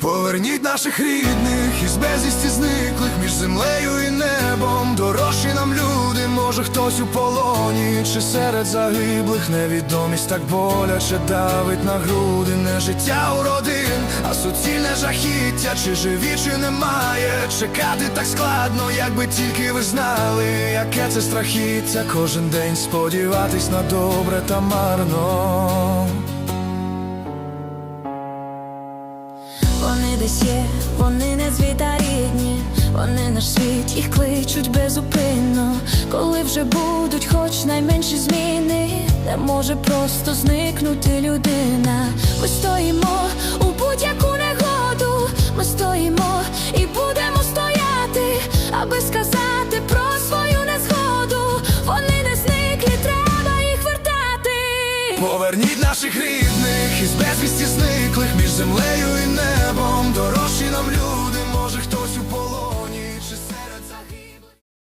Поверніть наших рідних із безвісті зниклих між землею і небом. Дорожчі нам люди, може хтось у полоні, чи серед загиблих невідомість так боляче давить на груди, не життя у родин, а суцільне жахіття, чи живі, чи немає. Чекати так складно, якби тільки ви знали, яке це страхіття. Кожен день сподіватись на добре та марно. Десь є, вони не звіта рідні, вони наш світ, їх кличуть безупинно, коли вже будуть хоч найменші зміни, де може просто зникнути людина. Ми стоїмо у будь-яку негоду, ми стоїмо і будемо стояти, аби сказати про свою незгоду. Вони не зниклі, треба їх вертати. Поверніть наших рідних із безвісті зниклих між землею